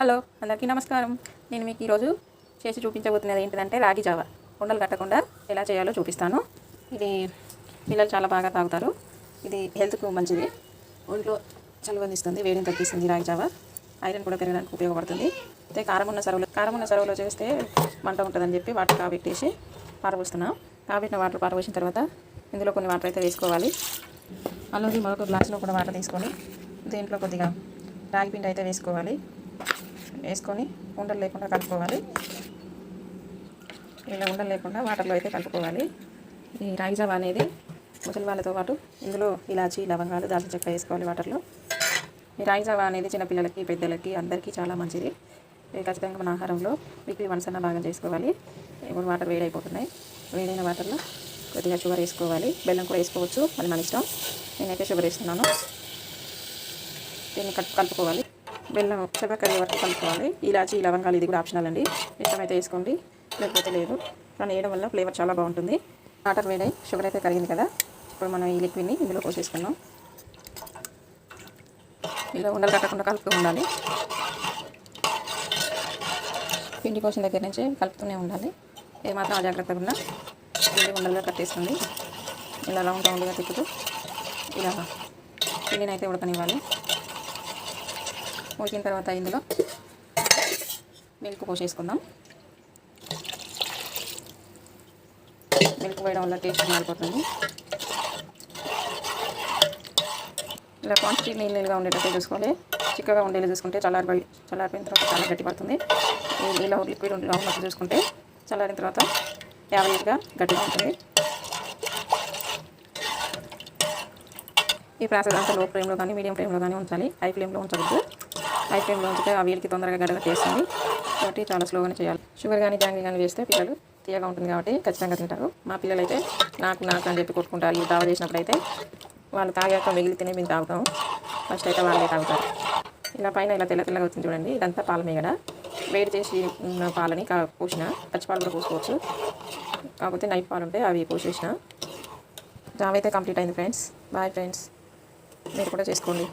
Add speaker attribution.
Speaker 1: Hello అందరికీ నమస్కారం. నేను మీకు ఈరోజు చేసి చూపించబోతున్నది ఏంటిదంటే రాగి జావ. ఉండలు కట్టకుండా ఎలా చేయాలో చూపిస్తాను. ఇది పిల్లలు చాలా బాగా తాగుతారు. ఇది హెల్త్కు మంచిది. ఒంట్లో చలువందిస్తుంది వేడిని తగ్గిస్తుంది రాగి జావ. ఐరన్ కూడా పెరగడానికి ఉపయోగపడుతుంది. అయితే కారం ఉన్న సరువులో కారం ఉన్న సరువులో చేస్తే మంట ఉంటుందని చెప్పి వాటర్ కాబెట్టేసి పారబోస్తున్నాం. కాబట్టిన వాటర్ పారబోసిన తర్వాత ఇందులో కొన్ని వాటర్ అయితే వేసుకోవాలి. అలాగే మరొక గ్లాసులో కూడా వాటర్ తీసుకొని దీంట్లో కొద్దిగా రాగి పిండి అయితే వేసుకోవాలి. వేసుకొని ఉండలు లేకుండా కలుపుకోవాలి. ఇలా ఉండలు లేకుండా వాటర్లో అయితే కలుపుకోవాలి. ఈ రాగి జావ అనేది ముసలి వాళ్ళతో పాటు ఇందులో ఇలాచి లవంగాలు దాల్చిన చెక్క వేసుకోవాలి వాటర్లో. ఈ రాగి జావ అనేది చిన్నపిల్లలకి పెద్దలకి అందరికీ చాలా మంచిది. ఖచ్చితంగా మన ఆహారంలో వీక్లీ వన్స్ అన్న బాగా చేసుకోవాలి. ఇప్పుడు వాటర్ వేడైపోతున్నాయి. వేడైన వాటర్లో కొద్దిగా షుగర్ వేసుకోవాలి. బెల్లం కూడా వేసుకోవచ్చు. మరి మన ఇష్టం. నేనైతే షుగర్ వేస్తున్నాను. దీన్ని కలుపు కలుపుకోవాలి. బెల్లం షుగర్ కరిగే వరకు కలుపుకోవాలి. ఇలాచి లవంగాలు ఇది కూడా ఆప్షనల్ అండి. ఇష్టమైతే వేసుకోండి. లేకపోతే లేదు. కానీ వేయడం వల్ల ఫ్లేవర్ చాలా బాగుంటుంది. వాటర్ వేడై షుగర్ అయితే కరిగింది కదా. ఇప్పుడు మనం ఈ లిక్విడ్ని ఇందులో పోసేసుకున్నాం ఇలా ఉండలు కట్టకుండా కలుపుతూ ఉండాలి. పిండి కోసం దగ్గర నుంచి కలుపుతూనే ఉండాలి. ఏమాత్రం అజాగ్రత్తగా ఉన్నా పిండి ఉండలుగా కట్టేస్తుంది ఇలా రౌండ్ రౌండ్గా తిప్పుతూ ఇలా పిండిని అయితే ఉడకనివ్వాలి. ఉడికిన తర్వాత ఇందులో మిల్క్ పోసేసుకుందాం మిల్క్ పోయడం వల్ల టేస్ట్ మారిపోతుంది ఇలా క్వాంటిటీ నీళ్ళు నీళ్ళుగా ఉండేటట్టు చూసుకోవాలి చిక్కగా ఉండేలా చూసుకుంటే చల్లారి చల్లారిపోయిన తర్వాత చాలా గట్టి పడుతుంది ఇలా లిక్విడ్ ఉన్నట్టు చూసుకుంటే చల్లారిన తర్వాత యావరేజ్గా గట్టిగా ఉంటుంది ఈ ప్రాసెస్ అంతా లో ఫ్లేమ్లో కానీ మీడియం ఫ్లేమ్లో కానీ ఉంచాలి. హై ఫ్లేమ్లో ఉంచవద్దు హై ఫ్లేమ్లో ఉంచితే ఆ వీళ్ళకి తొందరగా గడగ చేస్తుంది. కాబట్టి చాలా స్లోగానే చేయాలి. షుగర్ కానీ జాంగ్రీ కానీ వేస్తే పిల్లలు తీయగా ఉంటుంది కాబట్టి ఖచ్చితంగా తింటారు. మా పిల్లలు అయితే నాకు నాకు అని చెప్పి కొట్టుకుంటారు. ఈ దావ చేసినప్పుడు అయితే వాళ్ళు తాగాక మిగిలితేనే మేము తాగుతాం. ఫస్ట్ అయితే వాళ్ళే తాగుతారు. ఇలా పైన ఇలా తెల్ల తెల్లగా వచ్చింది చూడండి. ఇదంతా పాల మీగడ. వేడి చేసి ఉన్న పాలని కా పోసిన. పచ్చిపాలు కూడా పోసుకోవచ్చు. కాకపోతే నైట్ పాలు ఉంటే అవి పోసేసిన. జావ అయితే కంప్లీట్ అయింది ఫ్రెండ్స్. Bye friends. మీరు కూడా చేసుకోండి.